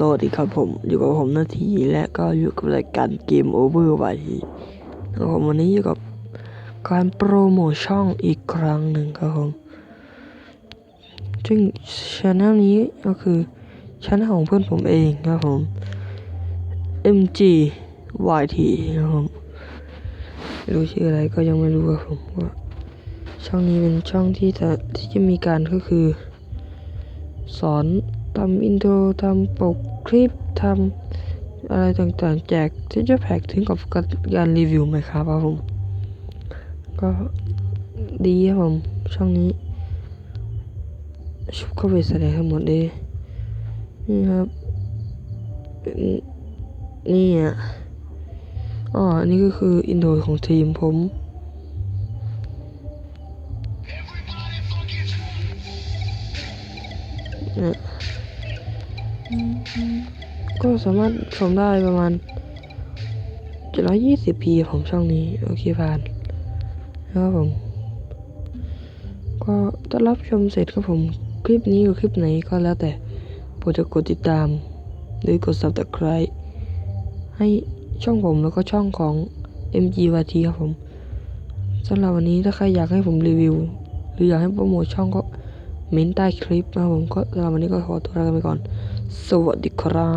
สวัสดีครับผมอยู่กับผมนาทีและก็อยู่กับรายการเกมโอเวอร์ไวนะครับผมวันนี้อยู่กับการโปรโมช่องอีกครั้งหนึ่งครับผมซึ่งช anel นี้ก็คือช anel ของเพื่อนผมเองครับผม MG YT ครับผมรู้ชื่ออะไรก็ยังไม่รู้ครับผมว่าช่องนี้เป็นช่องที่จะที่จะมีการก็คือ สอน ทำอินโทรทำปกคลิปทำอะไรต่างๆ แจกที่จะแพ็กถึงกับการรีวิวไหมครับครับผม ก็ดีครับผมช่องนี้ ชุบเข้าไปแสดงทั้งหมดเลยนี่ครับ นี่อะอ๋ออนนี้ก็คืออินโทรของทีมผมเนี่ย ก็สามารถชมได้ประมาณ 720p ผมช่องนี้ โอเคผ่านนะครับผม ก็ถ้ารับชมเสร็จครับผม คลิปนี้หรือคลิปไหนก็แล้วแต่โปรดจะกดติดตาม หรือกด subscribe ให้ช่องผมแล้วก็ช่องของ MGYT ครับผมสำหรับวันนี้ถ้าใครอยากให้ผมรีวิว หรืออยากให้โปรโมทช่องก็ เม้นใต้คลิปนะครับผมก็สำหรับวันนี้ก็ขอตัวลาไปก่อน สวัสดีครับ